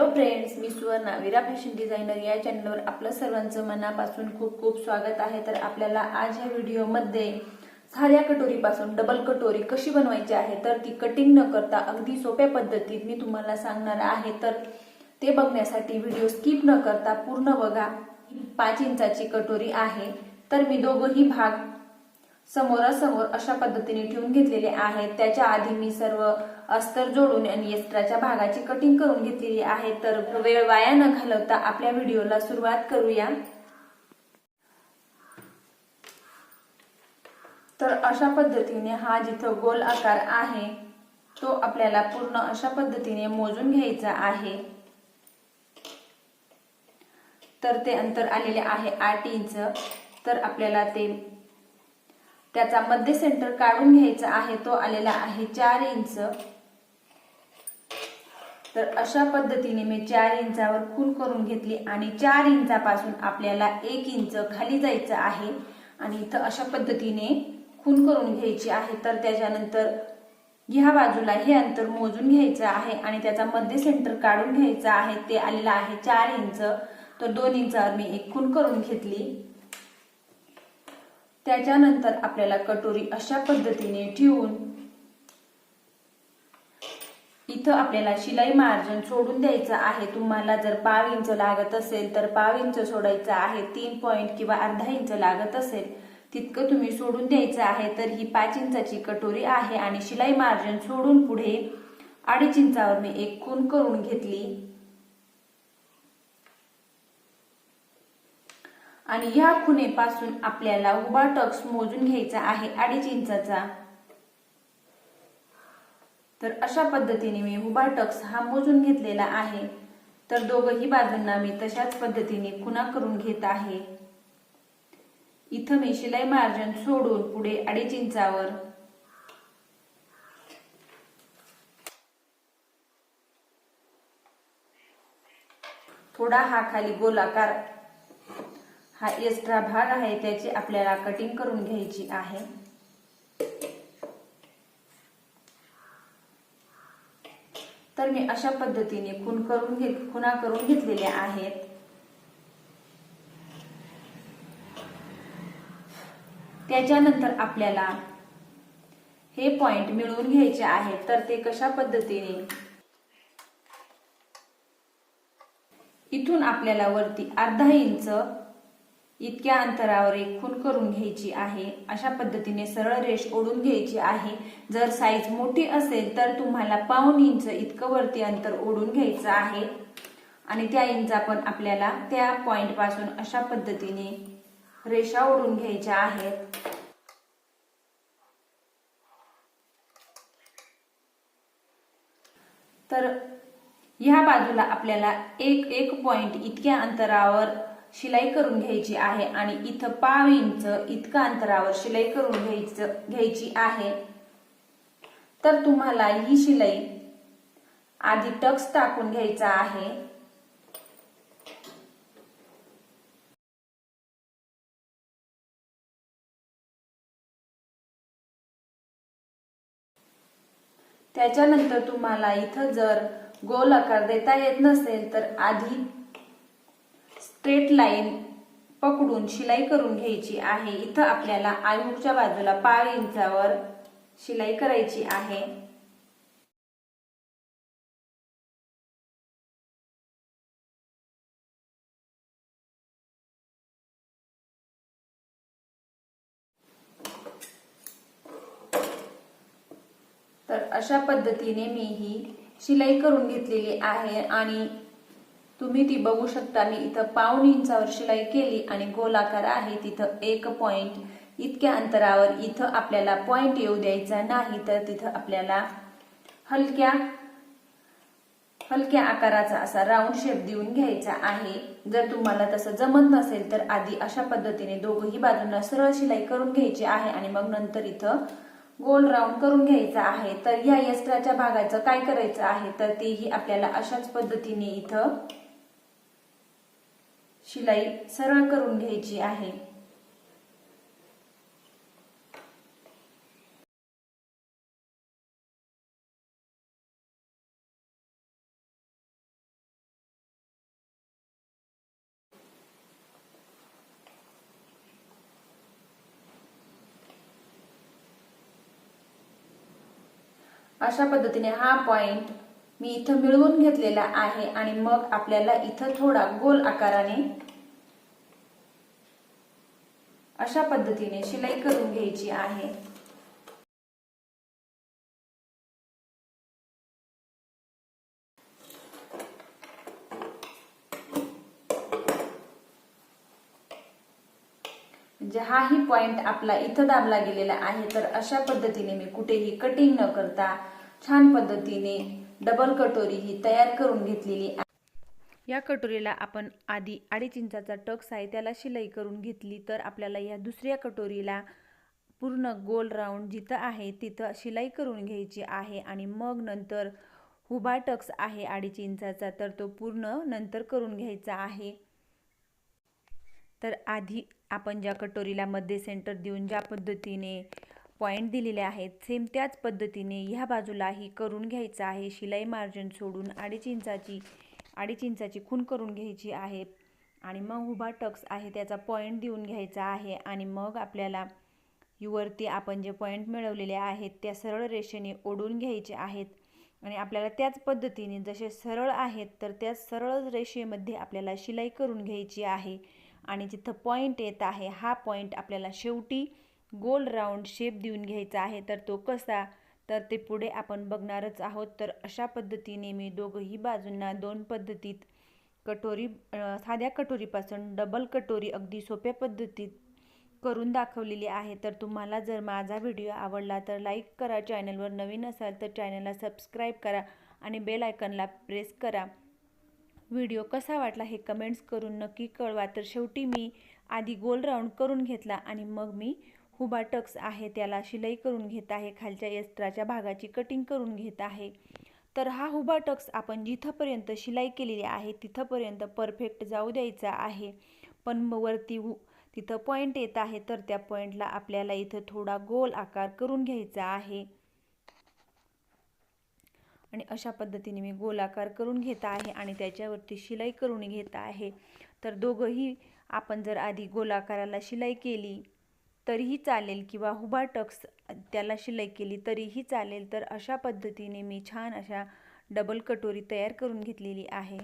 Hello friends मी Suvarna Vira fashion designer या चॅनलवर आपलं सर्वांचं मनापासून खूप खूप स्वागत आहे. तर आपल्याला आज या व्हिडिओमध्ये साध्या कटोरीपासून डबल कटोरी कशी बनवायची आहे तर ती कटिंग न करता अगदी सोप्या पद्धतीत मी तुम्हाला सांगणार आहे. तर ते बघण्यासाठी व्हिडिओ स्किप न करता पूर्ण बघा पाच इंचाची कटोरी आहे. तर मी दोघंही भाग समोरासमोर अशा पद्धतीने ठेवून घेतलेले आहेत. त्याच्या आधी मी सर्व अस्तर जोडून आणि एक्स्ट्राच्या भागाची कटिंग करून घेतलेली आहे. तर वेळ वाया न घालवता आपल्या व्हिडिओला सुरुवात करूया. तर अशा पद्धतीने हा जिथं गोल आकार आहे तो आपल्याला पूर्ण अशा पद्धतीने मोजून घ्यायचा आहे. तर ते अंतर आलेले आहे आठ इंच. तर आपल्याला ते त्याचा मध्य सेंटर काढून घ्यायचा आहे तो आलेला आहे चार इंच. तर अशा पद्धतीने मी चार इंचावर खून करून घेतली आणि चार इंचापासून आपल्याला एक इंच खाली जायचं आहे आणि इथं अशा पद्धतीने खून करून घ्यायची आहे. तर त्याच्यानंतर ह्या बाजूला हे अंतर मोजून घ्यायचं आहे आणि त्याचा मध्य सेंटर काढून घ्यायचं आहे. ते आलेलं आहे चार इंच. तर दोन इंचावर मी एक खून करून घेतली. त्याच्यानंतर आपल्याला कटोरी अशा पद्धतीने ठेवून इथं आपल्याला शिलाई मार्जिन सोडून द्यायचं आहे. तुम्हाला जर पाव इंच लागत असेल तर पाव इंच सोडायचं आहे. तीन पॉईंट किंवा अर्धा इंच लागत असेल तितकं तुम्ही सोडून द्यायचं आहे. तर ही पाच इंचाची कटोरी आहे आणि शिलाई मार्जिन सोडून पुढे अडीच इंचावर मी एक खून करून घेतली. आणि या खुनेपासून आपल्याला उभा टक्स मोजून घ्यायचा आहे. अडीच इंचाचा. तर अशा पद्धतीने मी उभा टक्स हा मोजून घेतलेला आहे. तर दोघही बाजूंना मी तशाच पद्धतीने खुणा करून घेत आहे. इथं मी शिलाई मार्जन सोडून पुढे अडीच इंचावर. थोडा हा खाली गोलाकार हा एक्स्ट्रा भाग आहे त्याची आपल्याला कटिंग करून घ्यायची आहे. तर मी अशा पद्धतीने खून करून घेत खुना करून घेतलेल्या आहेत. त्याच्यानंतर आपल्याला हे पॉइंट मिळवून घ्यायचे आहेत. तर ते कशा पद्धतीने? इथून आपल्याला वरती अर्धा इंच इतक्या अंतरावर एक खून करून घ्यायची आहे. अशा पद्धतीने सरळ रेष ओढून घ्यायची आहे. जर साईज मोठी असेल तर तुम्हाला पाऊन इंच इतकं वरती अंतर ओढून घ्यायचं आहे. आणि त्या इंच पण आपल्याला त्या पॉइंटपासून अशा पद्धतीने रेषा ओढून घ्यायच्या आहेत. तर ह्या बाजूला आपल्याला एक एक पॉइंट इतक्या अंतरावर शिलाई करून घ्यायची आहे आणि इथं पाव इंच इतका अंतरावर शिलाई करून घ्यायचं घ्यायची आहे. तर तुम्हाला ही शिलाई आधी टक्स टाकून घ्यायचा आहे. त्याच्यानंतर तुम्हाला इथं जर गोल आकार देता येत नसेल तर आधी स्ट्रेट लाईन पकडून शिलाई करून घ्यायची आहे. इथं आपल्याला आयुकच्या बाजूला पाव इंचावर शिलाई करायची आहे. तर अशा पद्धतीने मी ही शिलाई करून घेतलेली आहे आणि तुम्ही ती बघू शकता. मी इथं पाऊन इंचावर शिलाई केली आणि गोलाकार आहे. तिथं एक पॉइंट इतक्या अंतरावर इथं आपल्याला पॉइंट येऊ द्यायचा नाही तर तिथं आपल्याला हलक्या हलक्या आकाराचा असा राऊंड शेप देऊन घ्यायचा आहे. जर तुम्हाला तसं जमत नसेल तर आधी अशा पद्धतीने दोघंही बाजूंना सरळ शिलाई करून घ्यायची आहे आणि मग नंतर इथं गोल राऊंड करून घ्यायचा आहे. तर या एक्स्ट्राच्या भागाचं काय करायचं आहे? तर तेही आपल्याला अशाच पद्धतीने इथं शिलाई सरळ करून घ्यायची आहे. अशा पद्धतीने हा पॉइंट मी इथं मिळवून घेतलेला आहे आणि मग आपल्याला इथं थोडा गोल आकाराने अशा पद्धतीने शिलाई करून घ्यायची आहे. म्हणजे हाही पॉइंट आपला इथं दाबला गेलेला आहे तर अशा पद्धतीने मी कुठेही कटिंग न करता छान पद्धतीने डबल कटोरी ही तयार करून घेतलेली या कटोरीला आपण आधी अडीच इंचाचा टक्स आहे त्याला शिलाई करून घेतली तर आपल्याला या दुसऱ्या कटोरीला पूर्ण गोल राऊंड जिथं आहे तिथं शिलाई करून घ्यायची आहे आणि मग नंतर हुबा टक्स आहे अडीच इंचाचा तर तो पूर्ण नंतर करून घ्यायचा आहे. तर आधी आपण ज्या कटोरीला मध्ये सेंटर देऊन ज्या पद्धतीने पॉईंट दिलेले आहेत. सेम त्याच पद्धतीने ह्या बाजूलाही करून घ्यायचं आहे. शिलाई मार्जिन सोडून अडीच इंचाची अडीच इंचाची खून करून घ्यायची आहे. आणि मग उभा टक्स आहे त्याचा पॉईंट देऊन घ्यायचा आहे. आणि मग आपल्याला वरती आपण जे पॉईंट मिळवलेले आहेत त्या सरळ रेषेने ओढून घ्यायचे आहेत. आणि आपल्याला त्याच पद्धतीने जसे सरळ आहेत तर त्या सरळ रेषेमध्ये आपल्याला शिलाई करून घ्यायची आहे. आणि जिथं पॉईंट येत आहे हा पॉईंट आपल्याला शेवटी गोल राऊंड शेप देऊन घ्यायचा आहे. तर तो कसा? तर ते पुढे आपण बघणारच आहोत. तर अशा पद्धतीने मी दोघंही बाजूंना दोन पद्धतीत कटोरी साध्या कटोरीपासून डबल कटोरी अगदी सोप्या पद्धतीत करून दाखवलेली आहे. तर तुम्हाला जर माझा व्हिडिओ आवडला तर लाईक करा. चॅनलवर नवीन असाल तर चॅनलला सबस्क्राईब करा आणि बेल आयकनला प्रेस करा. व्हिडिओ कसा वाटला हे कमेंट्स करून नक्की कळवा. तर शेवटी मी आधी गोल राऊंड करून घेतला आणि मग मी हुबा टक्स आहे त्याला शिलाई करून घेत आहे खालच्या यस्त्राच्या भागाची कटिंग करून घेत आहे. तर हा हुबा टक्स आपण जिथंपर्यंत शिलाई केलेली आहे तिथंपर्यंत परफेक्ट जाऊ द्यायचा आहे. पण वरती तिथं पॉईंट येत आहे तर त्या पॉईंटला आपल्याला इथं थोडा गोल आकार करून घ्यायचा आहे. आणि अशा पद्धतीने मी गोलाकार करून घेत आहे आणि त्याच्यावरती शिलाई करून घेत आहे. तर दोघंही आपण जर आधी गोलाकाराला शिलाई केली तरीही चालेल किंवा हुबा टक्स त्याला शिलाई केली तरीही चालेल तर अशा पद्धतीने मी छान अशा डबल कटोरी तयार करून घेतलेली आहे.